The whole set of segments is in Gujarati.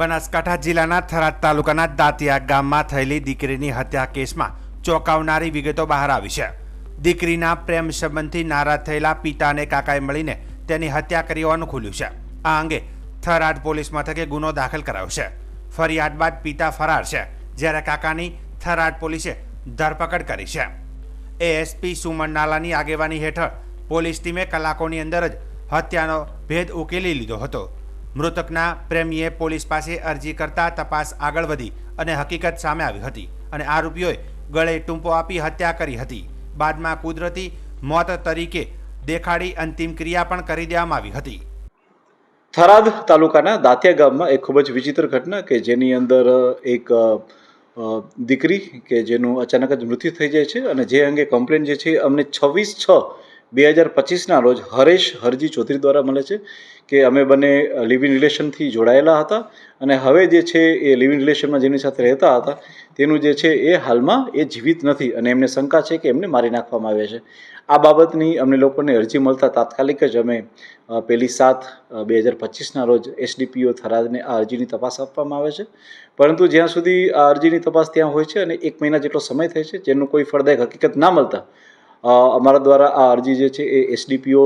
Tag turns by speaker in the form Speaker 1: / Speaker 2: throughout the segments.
Speaker 1: બનાસકાંઠા જિલ્લાના થરાદ તાલુકાના દાંતિયા ગામમાં થયેલી દીકરીની હત્યા કેસમાં ચોંકાવનારી વિગતો બહાર આવી છે. દીકરીના પ્રેમ સંબંધથી નારાજ થયેલા પિતા અને કાકાએ મળીને તેની હત્યા કરી હોવાનું ખુલ્યું છે. આ અંગે થરાદ પોલીસ મથકે ગુનો દાખલ કરાયો છે. ફરિયાદ બાદ પિતા ફરાર છે, જ્યારે કાકાની થરાદ પોલીસે ધરપકડ કરી છે. એએસપી સુમન નાલાની આગેવાની હેઠળ પોલીસ ટીમે કલાકોની અંદર જ હત્યાનો ભેદ ઉકેલી લીધો હતો. મૃતકના પ્રેમીએ પોલીસ પાસે અરજી કરતા તપાસ આગળ વધી અને હકીકત સામે આવી હતી અને આરોપીઓએ ગળે ટૂંપો આપી હત્યા કરી હતી. બાદમાં કુદરતી મોત તરીકે દેખાડી અંતિમ ક્રિયા પણ કરી દેવામાં આવી હતી.
Speaker 2: થરાદ તાલુકાના દાંતિયા ગામમાં એક ખૂબ જ વિચિત્ર ઘટના કે જેની અંદર એક દીકરી કે જેનું અચાનક જ મૃત્યુ થઈ જાય છે અને જે અંગે કમ્પ્લેન જે છે અમને છવ્વીસ છ બે હજાર પચીસના રોજ હરેશ હરજી ચૌધરી દ્વારા મળે છે કે અમે બંને લિવ ઇન રિલેશનથી જોડાયેલા હતા અને હવે જે છે એ લિવ ઇન રિલેશનમાં જેની સાથે રહેતા હતા, તેનું જે છે એ હાલમાં એ જીવિત નથી અને એમને શંકા છે કે એમને મારી નાખવામાં આવ્યા છે. આ બાબતની અમને લોકોને અરજી મળતા તાત્કાલિક જ અમે પહેલી સાત બે હજાર પચીસના રોજ એસડીપીઓ થરાદને આ અરજીની તપાસ આપવામાં આવે છે. પરંતુ જ્યાં સુધી આ અરજીની તપાસ ત્યાં હોય છે અને એક મહિના જેટલો સમય થાય છે, જેનું કોઈ ફળદાયક હકીકત ના મળતા અમારા દ્વારા આ અરજી જે છે એ એસડીપીઓ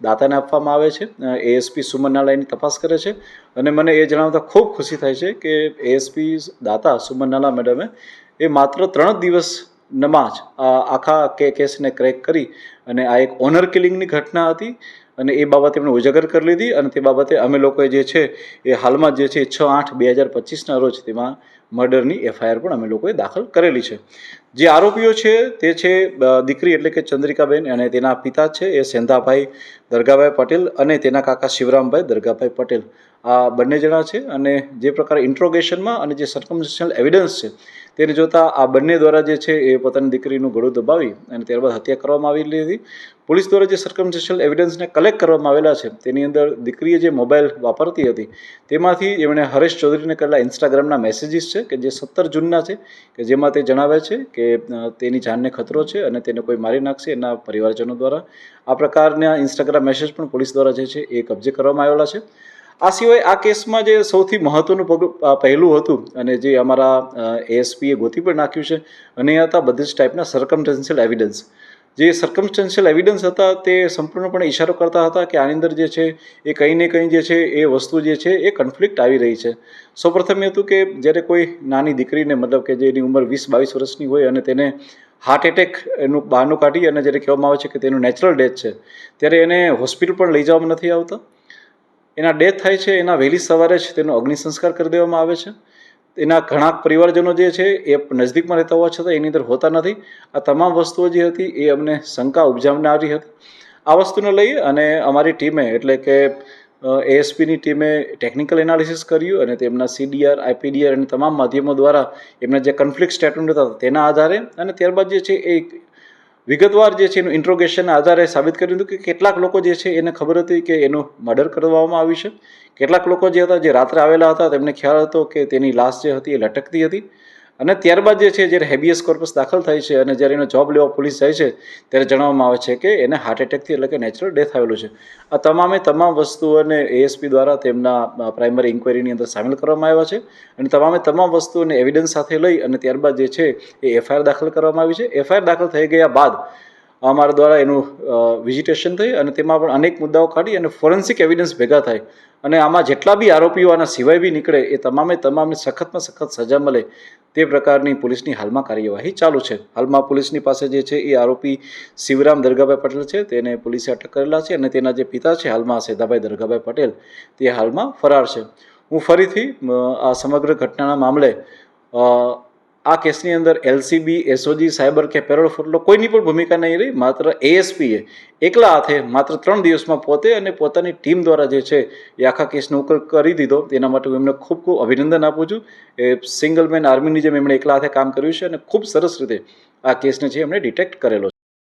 Speaker 2: દાતાને આપવામાં આવે છે. એએસપી સુમન નાલાની તપાસ કરે છે. અને મને એ જણાવતા ખૂબ ખુશી થાય છે કે એએસપી દાતા સુમન નાલા મેડમે એ માત્ર ત્રણ જ દિવસમાં જ આ આખા કે, કેસને ક્રેક કરી અને આ એક ઓનર કિલિંગની ઘટના હતી અને એ બાબતે એમણે ઉજાગર કરી લીધી અને તે બાબતે અમે લોકોએ જે છે એ હાલમાં જે છે છ આઠ બે હજાર પચીસના રોજ તેમાં મર્ડરની એફઆઈઆર પણ અમે લોકોએ દાખલ કરેલી છે. જે આરોપીઓ છે તે છે દીકરી એટલે કે ચંદ્રિકાબેન અને તેના પિતા છે એ સેંધાભાઈ દરગાભાઈ પટેલ અને તેના કાકા શિવરામભાઈ દરગાભાઈ પટેલ. આ બંને જણા છે અને જે પ્રકારે ઇન્ટ્રોગેશનમાં અને જે સર્કમસ્ટન્શિયલ એવિડન્સ છે, તેને જોતાં આ બંને દ્વારા જે છે એ પોતાની દીકરીનું ગળું દબાવી અને ત્યારબાદ હત્યા કરવામાં આવેલી હતી. પોલીસ દ્વારા જે સર્કમસ્ટન્શિયલ એવિડન્સને કલેક્ટ કરવામાં આવેલા છે, તેની અંદર દીકરીએ જે મોબાઈલ વાપરતી હતી, તેમાંથી એમણે હરેશ ચૌધરીને કરેલા ઇન્સ્ટાગ્રામના મેસેજીસ છે કે જે સત્તર જૂનના છે, કે જેમાં તે જણાવે છે કે તેની જાનને ખતરો છે અને તેને કોઈ મારી નાખશે એના પરિવારજનો દ્વારા. આ પ્રકારના ઇન્સ્ટાગ્રામ મેસેજ પણ પોલીસ દ્વારા જે છે એ કબજે કરવામાં આવેલા છે. આ સિવાય આ કેસમાં જે સૌથી મહત્વનું પગ પહેલું હતું અને જે અમારા એએસપીએ ગોતી પણ નાખ્યું છે અને હતા બધી જ ટાઈપના સર્કમસ્ટન્શિયલ એવિડન્સ જે સર્કમસ્ટન્શિયલ એવિડન્સ હતા તે સંપૂર્ણપણે ઇશારો કરતા હતા કે આની અંદર જે છે એ કંઈ ને કંઈ જે છે એ વસ્તુ જે છે એ કન્ફ્લિક્ટ આવી રહી છે. સૌપ્રથમ એ હતું કે જ્યારે કોઈ નાની દીકરીને મતલબ કે જેની ઉંમર વીસ બાવીસ વર્ષની હોય અને તેને હાર્ટ એટેક એનું બહાનું કાઢી અને જ્યારે કહેવામાં આવે છે કે તેનું નેચરલ ડેથ છે, ત્યારે એને હોસ્પિટલ પણ લઈ જવામાં નથી આવતા. એના ડેથ થાય છે, એના વહેલી સવારે જ તેનો અગ્નિ સંસ્કાર કરી દેવામાં આવે છે. એના ઘણા પરિવારજનો જે છે, એ નજદીકમાં રહેતા હોવા છતાં એની અંદર હોતા નથી. આ તમામ વસ્તુઓ જે હતી, એ અમને શંકા ઉપજાવનારી હતી. આ વસ્તુને લઈ અને અમારી ટીમે, એટલે કે એએસપીની ટીમે ટેકનિકલ એનાલિસિસ કર્યું અને તેમના સીડીઆર આઈપીડીઆર અને તમામ માધ્યમો દ્વારા એમના જે કન્ફ્લિક્ટ સ્ટેટમેન્ટ હતા, તેના આધારે અને ત્યારબાદ જે છે, એ વિગતવાર જે છે એનું ઇન્ટ્રોગેશનના આધારે સાબિત કર્યું હતું કે કેટલાક લોકો જે છે એને ખબર હતી કે એનું મર્ડર કરવામાં આવ્યું છે. કેટલાક લોકો જે હતા જે રાત્રે આવેલા હતા તેમને ખ્યાલ હતો કે તેની લાશ જે હતી એ લટકતી હતી. અને ત્યારબાદ જે છે, જ્યારે હેબિયસ કોર્પસ દાખલ થાય છે અને જ્યારે એનો જોબ લેવા પોલીસ જાય છે, ત્યારે જણાવવામાં આવે છે કે એને હાર્ટ એટેકથી એટલે કે નેચરલ ડેથ આવેલું છે. આ તમામે તમામ વસ્તુઓને એએસપી દ્વારા તેમના પ્રાઇમરી ઇન્ક્વાયરીની અંદર સામેલ કરવામાં આવ્યા છે અને તમામે તમામ વસ્તુઓને એવિડન્સ સાથે લઈ અને ત્યારબાદ જે છે, એ એફઆઈઆર દાખલ કરવામાં આવી છે. એફઆઈઆર દાખલ થઈ ગયા બાદ અમારા દ્વારા એનું વિઝિટેશન થઈ અને તેમાં પણ અનેક મુદ્દાઓ કાઢી અને ફોરેન્સિક એવિડન્સ ભેગા થાય. અને આમાં જેટલા બી આરોપીઓ આના સિવાય બી નીકળે એ તમામે તમામને સખતમાં સખત સજા મળે તે પ્રકારની પોલીસની હાલમાં કાર્યવાહી ચાલુ છે. હાલમાં પોલીસની પાસે જે છે એ આરોપી શિવરામ દરગાભાઈ પટેલ છે. તેને પોલીસે અટક કરેલા છે અને તેના જે પિતા છે હાલમાં સેદાભાઈ દરગાભાઈ પટેલ, તે હાલમાં ફરાર છે. હું ફરીથી આ સમગ્ર ઘટનાના મામલે આ કેસની અંદર એલસીબી એસઓજી સાયબર કે પેરોલ ફોટલો કોઈની પણ ભૂમિકા નહીં રહી, માત્ર એએસપીએ એકલા હાથે માત્ર ત્રણ દિવસમાં પોતે અને પોતાની ટીમ દ્વારા જે છે એ આખા કેસનો ઉકેલ કરી દીધો. તેના માટે હું એમને ખૂબ ખૂબ અભિનંદન આપું છું. એ સિંગલ મેન આર્મીની જેમ એમણે એકલા હાથે કામ કર્યું છે અને ખૂબ સરસ રીતે આ કેસને છે એમણે ડિટેક્ટ કરેલો છે.